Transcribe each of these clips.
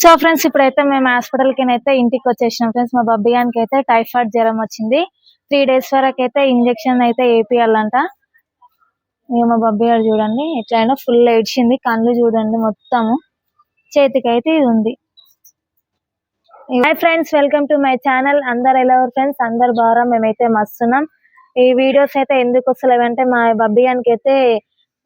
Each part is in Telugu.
సో ఫ్రెండ్స్ ఇప్పుడైతే మేము హాస్పిటల్కి అయితే ఇంటికి వచ్చేసినాం. ఫ్రెండ్స్ మా బబ్బియానికి అయితే టైఫాయిడ్ జ్వరం వచ్చింది. త్రీ డేస్ వరకు అయితే ఇంజెక్షన్ అయితే వేపియాలంట. ఇక మా బబ్బియాడు చూడండి ఎట్లయినా ఫుల్ ఏడ్చింది కళ్ళు చూడండి మొత్తము. చేతికి అయితే ఇది ఉంది. Hi friends welcome to my channel అందరు ఎలా ఫ్రెండ్స్ అందరు బాగా మేమైతే మస్తున్నాం ఈ వీడియోస్ అయితే ఎందుకు వస్తలేవంటే మా బబ్బియానికి అయితే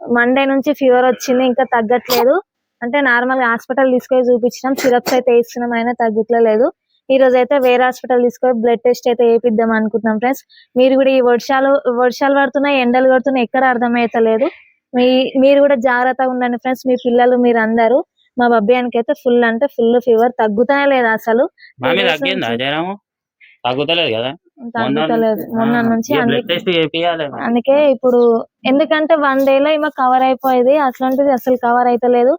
మండే నుంచి ఫీవర్ వచ్చింది ఇంకా తగ్గట్లేదు. అంటే నార్మల్గా హాస్పిటల్ తీసుకొని చూపించినాం. సిరప్స్ అయితే వేస్తున్నాం అయినా తగ్గట్లేదు ఈ రోజు అయితే వేరే హాస్పిటల్ తీసుకొని బ్లడ్ టెస్ట్ అయితే వేపిద్దాం అనుకుంటున్నాం ఫ్రెండ్స్ మీరు కూడా ఈ వర్షాలు వర్షాలు పడుతున్నాయి ఎండలు పడుతున్నాయి ఎక్కడ అర్థమైతలేదు. మీ మీరు కూడా జాగ్రత్తగా ఉండండి ఫ్రెండ్స్ మీ పిల్లలు మీరు అందరూ. మా బబ్బియానికి అయితే ఫుల్ అంటే ఫుల్ ఫీవర్ తగ్గుతానే లేదు అసలు. తగ్గుతలేదు కదా? తగ్గుతలేదు. మొన్న నుంచి అందుకే ఇప్పుడు ఎందుకంటే వన్ డే లో ఈమె కవర్ అయిపోయేది. అట్లాంటిది అసలు కవర్ అయితలేదు.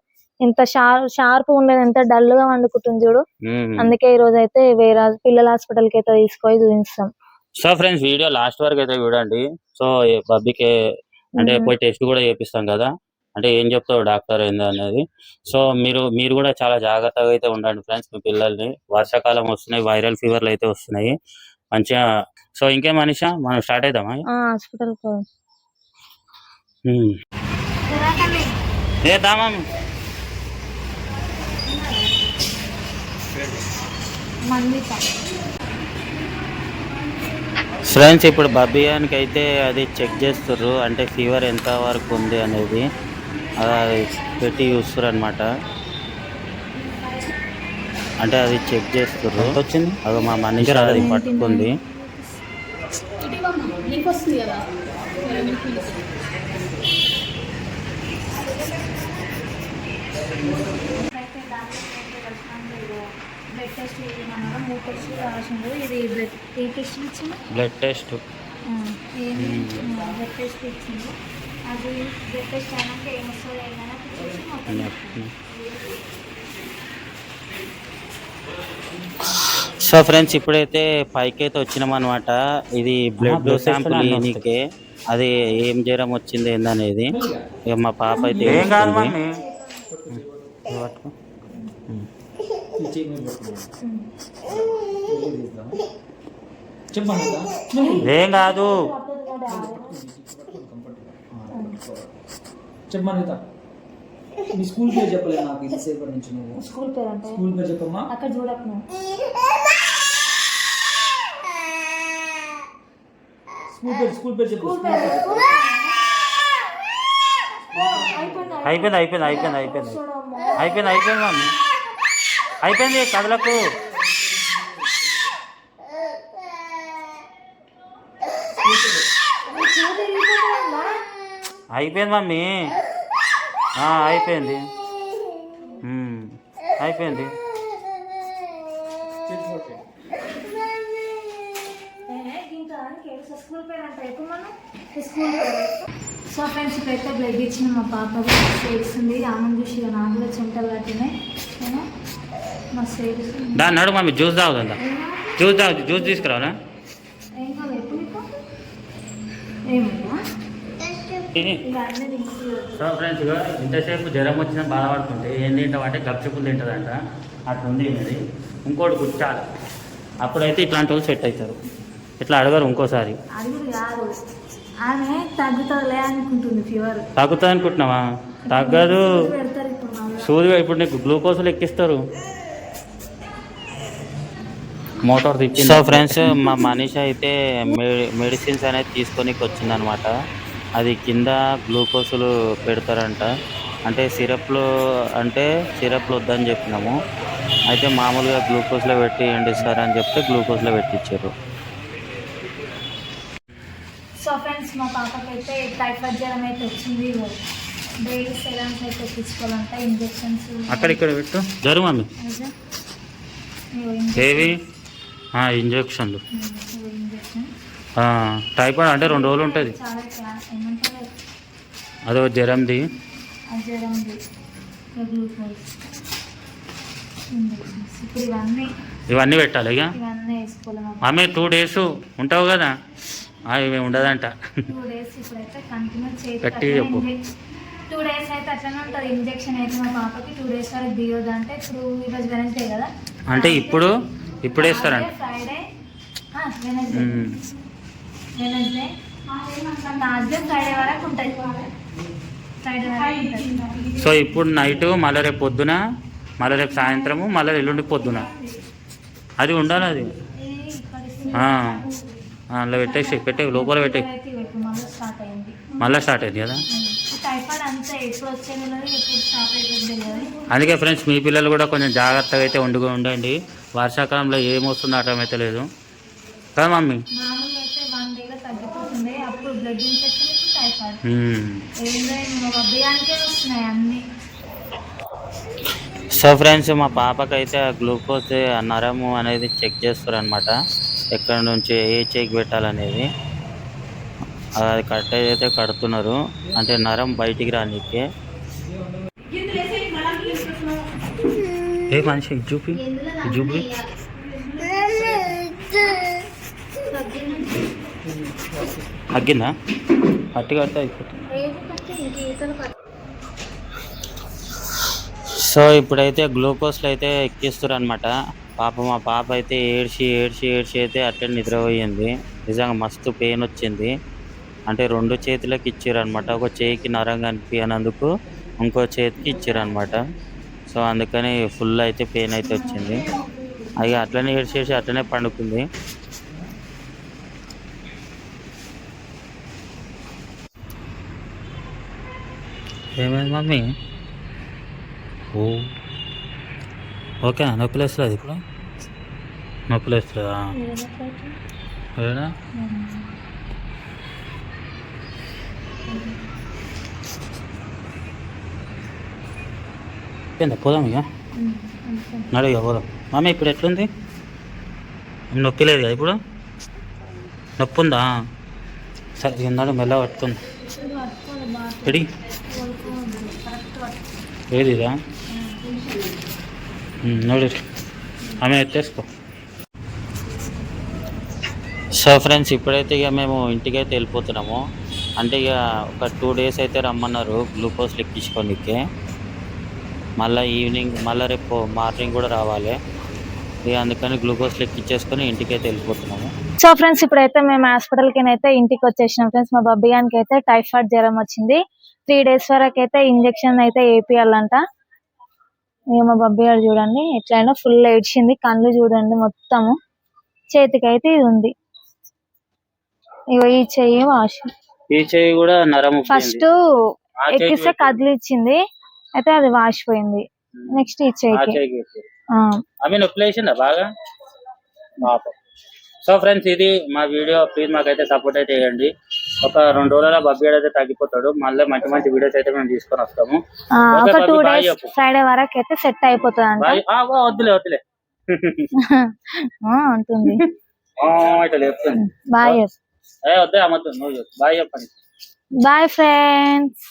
ఇంత షార్ప్ షార్ప్ ఉండేది ఎంత డల్గా వండుకుంటుంది చూడు. అందుకే ఈ రోజు అయితే వేరే పిల్లల హాస్పిటల్కి అయితే తీసుకొని చూపిస్తాం. సో ఫ్రెండ్స్ వీడియో లాస్ట్ వరకు అయితే చూడండి. సో బబ్బీకి అంటే. పోయి టెస్ట్ కూడా చేపిస్తాం కదా. అంటే ఏం చెప్తావు డాక్టర్ ఏంది అనేది. సో మీరు మీరు కూడా చాలా జాగ్రత్తగా అయితే ఉండండి ఫ్రెండ్స్ మీ పిల్లల్ని. వర్షాకాలం వస్తున్నాయి వైరల్ ఫీవర్లు అయితే వస్తున్నాయి. మంచిగా సో ఇంకేం మనిషా మనం స్టార్ట్ అవుదామా హాస్పిటల్. ఏ దామా ఫ్రెండ్స్ ఇప్పుడు బబ్బియానికి అయితే అది చెక్ చేస్తుర్రు. అంటే ఫీవర్ ఎంత వరకు ఉంది అనేది అది పెట్టి చూస్తుర్రు అనమాట అంటే అది చెక్ చేస్తుర్రు. వచ్చింది అది మా మనిషి అది పట్టుకుంది. బ్లడ్ టెస్ట్ మూడు టెస్ట్ రాసిండు ఇది బ్లడ్ ఏ టెస్ట్ ఇచ్చింది? బ్లడ్ టెస్ట్ ఏమి బ్లడ్ టెస్ట్ ఇచ్చింది. అది బ్లడ్ టెస్ట్ అయినాక ఏమొస్తుందో ఏమైనా చూసి మొత్తం సో ఫ్రెండ్స్ ఇప్పుడైతే పైకి అయితే వచ్చినాం అనమాట ఇది బ్లడ్ శాంపుల్ ఇయనీకే అది ఏం జ్వరం వచ్చింది ఏందనేది. ఇక మా పాప అయితే. ఏం కాదు. చెప్పమనిత నీ స్కూల్ పేరు చెప్పలేదు నాకు ఇంతసేపటి నుంచి నువ్వు. స్కూల్ పేరు అంటే? స్కూల్ పేరు చెప్పమ్మా. అక్కడ చూడకు స్కూల్ పేరు స్కూల్ పేరు చెప్పు స్కూల్ పేరు అయిపోయింది అయిపోయింది అయిపోయింది అయిపోయింది అయిపోయింది. అయిపోయింది. మమ్మీ. అయిపోయింది కథలకు అయిపోయింది మమ్మీ. అయిపోయింది. అయిపోయింది. స్కూల్ పేరు అంటే ఎక్కువ మనం? స్కూల్ సో ఫ్రెండ్స్ ఇప్పుడైతే బ్లడ్ ఇచ్చిన మా పాప ఏడుస్తుంది ఆమెను చూసి నాకు కూడా చెమటలు పట్టినాయి నేను మస్తు ఏడుస్తుంది దాన్ని నడు మమ్మీ జ్యూస్ తాగుతుందా జ్యూస్ తాగు జ్యూస్ తీసుకురావాలా ఏం కాదు ఎప్పుడు సో ఫ్రెండ్స్ ఇంతసేపు జ్వరం వచ్చినా బాధపడుతుంటే ఏం తింటామంటే గప్చిపులు తింటుందంట. అట్లుంది ఇది ఇంకోటి గుచ్చాలి. అప్పుడైతే ఇట్లాంటి వాళ్ళు సెట్ అవుతారు. ఇట్లా అడగరు ఇంకోసారి. ఆమె తగ్గుతుందిలే అనుకుంటుంది ఫీవర్. తగ్గుతుంది అనుకుంటున్నావా? తగ్గదు. పెడతారు ఇప్పుడు మళ్ళీ సూదిగా ఇప్పుడు నీకు గ్లూకోజులు ఎక్కిస్తారు. మోటార్ తిప్పి సో ఫ్రెండ్స్ మా మనీష అయితే మెడిసిన్స్ అనేది తీసుకొని వచ్చిందనమాట అది కింద గ్లూకోజులు పెడతారంట. అంటే సిరప్లు అంటే సిరప్లు వద్దని చెప్పినాము. అయితే మామూలుగా గ్లూకోజ్లో పెట్టి ఎండిస్తారు అని చెప్తే గ్లూకోజ్లో పెట్టించారు మా పాపకి అయితే టైఫాయిడ్ జ్వరం అయితే వచ్చింది. డైలీ సెలన్స్ అయితే ఎక్కించుకోవాలంట ఇంజెక్షన్స్. అక్కడ ఇక్కడ పెట్టు. జరు మమ్మీ ఏవి? ఇంజక్షన్లు. ఇంజెక్షన్. టైఫాయిడ్ అంటే రెండు రోజులు ఉంటుంది. అదో జ్వరంది. జ్వరం ఇవన్నీ పెట్టాలి ఇక. ఇవన్నీ వేసుకోవాలి మా ఆమె టూ డేస్ ఉంటావు కదా. ఇవి ఉండదంట. టూ డేస్ ఇప్పుడైతే కంటిన్యూ గట్టిగా చెప్పు. చేయాలి టూ డేస్ అయితే అట్లనే ఉంటుంది ఇంజెక్షన్ అయితే మా పాపకి టూ డేస్ వరకు దిగదు అంటే ఇప్పుడు ఈరోజు వెనస్డే కదా. అంటే ఇప్పుడు ఇప్పుడు వేస్తారంట. Friday Wednesday. Wednesday Thursday Friday వరకు ఉంటుంది. సో ఇప్పుడు నైట్ మళ్ళీ రేపు పొద్దున మళ్ళీ రేపు సాయంత్రము మళ్ళీ ఎల్లుండి పొద్దున. అది ఉండాలి అది. అందులో పెట్టేసి పెట్టే లోపల పెట్టే అయితే మళ్ళీ స్టార్ట్ అయింది కదా? అందుకే ఫ్రెండ్స్ మీ పిల్లలు కూడా కొంచెం జాగ్రత్తగా అయితే ఉండుగా ఉండండి. వర్షాకాలంలో ఏమొస్తుందో అర్థమైతే లేదు. కదా మమ్మీ? అయితే సో ఫ్రెండ్స్ మా పాపకైతే గ్లూకోజ్ నరము అనేది చెక్ చేస్తారు అనమాట ఎక్కడ నుంచి ఏ చేయికి పెట్టాలనేది. అది కట్ అయితే కడుతున్నారు. అంటే నరం బయటికి రానికే. ఏ మనిషి చూపి. చూపి. తగ్గిందా? అట్టి కడితే అయిపోతుంది. సో ఇప్పుడైతే గ్లూకోజ్లు అయితే ఎక్కిస్తారు అనమాట పాప మా పాప అయితే ఏడ్చి ఏడ్చి ఏడ్చి అయితే అట్లే నిద్రపోయింది. నిజంగా మస్తు పెయిన్ వచ్చింది. అంటే రెండు చేతులకు ఇచ్చారు అనమాట ఒక చేయికి నరం కనిపించినందుకు ఇంకో చేతికి ఇచ్చారు అనమాట సో అందుకని ఫుల్ అయితే పెయిన్ అయితే వచ్చింది. అవి అట్లనే ఏడ్చి ఏడ్చి అట్లనే పండుకుంది. ఏమైంది మమ్మీ? ఓ ఓకే నొప్పి వేస్తుంది ఇప్పుడు? నొప్పి లేస్తుందా ఏడా పోదాం ఇక. నడుగా పోదాం. మమ్మీ ఇప్పుడు ఎట్లుంది? నొప్పి లేదు కదా ఇప్పుడు? నొప్పి ఉందా? సరే ఇక మెల్ల పట్టుకుంది. ఎడి ఏదిరా నడు ఆమె ఎత్తేసుకో సో ఫ్రెండ్స్ ఇప్పుడైతే ఇక మేము ఇంటికైతే వెళ్ళిపోతున్నాము. అంటే ఇక ఒక టూ డేస్ అయితే రమ్మన్నారు గ్లూకోజ్ ఎక్కించుకోనికి మళ్ళీ ఈవినింగ్ మళ్ళీ రేపు మార్నింగ్ కూడా రావాలి. ఇక అందుకని గ్లూకోజ్ ఎక్కించేసుకొని ఇంటికైతే వెళ్ళిపోతున్నాము. సో ఫ్రెండ్స్ ఇప్పుడైతే మేము హాస్పిటల్కి అయితే ఇంటికి వచ్చేసినాం. ఫ్రెండ్స్ మా బబ్బియానికి అయితే టైఫాయిడ్ జ్వరం వచ్చింది. త్రీ డేస్ వరకు అయితే ఇంజెక్షన్ అయితే వేపియాలంట. ఇక మా బబ్బి గారు చూడండి ఎట్లయినా ఫుల్ ఏడ్చింది కళ్ళు చూడండి మొత్తము. చేతికి అయితే ఇది ఉంది. ఇగో ఈ చెయ్యి వాష్ ఈ చెయ్యి కూడా నరం ఫస్ట్ ఎక్కిస్తే. కదిలిచ్చింది అయితే అది వాసిపోయింది నెక్స్ట్ ఈ చెయ్యికి. ఆమె లేచిందా బాగా? సో ఫ్రెండ్స్ ఇది మా వీడియో. ప్లీజ్ మాకైతే సపోర్ట్ అయితే చేయండి. ఒక రెండు రోజుల బబ్బీడ్ అయితే తగ్గిపోతాడు. మళ్ళీ మంచి మంచి వీడియోస్ అయితే మేము తీసుకొని వస్తాము. ఒక టూ డేస్. ఫ్రైడే వరకు అయితే సెట్ అయిపోతుంది వద్దులే వద్దులే. ఇట్లా బాయ్ ఏ వద్దే నువ్వు చెప్పు. బాయ్ చెప్పండి. Bye friends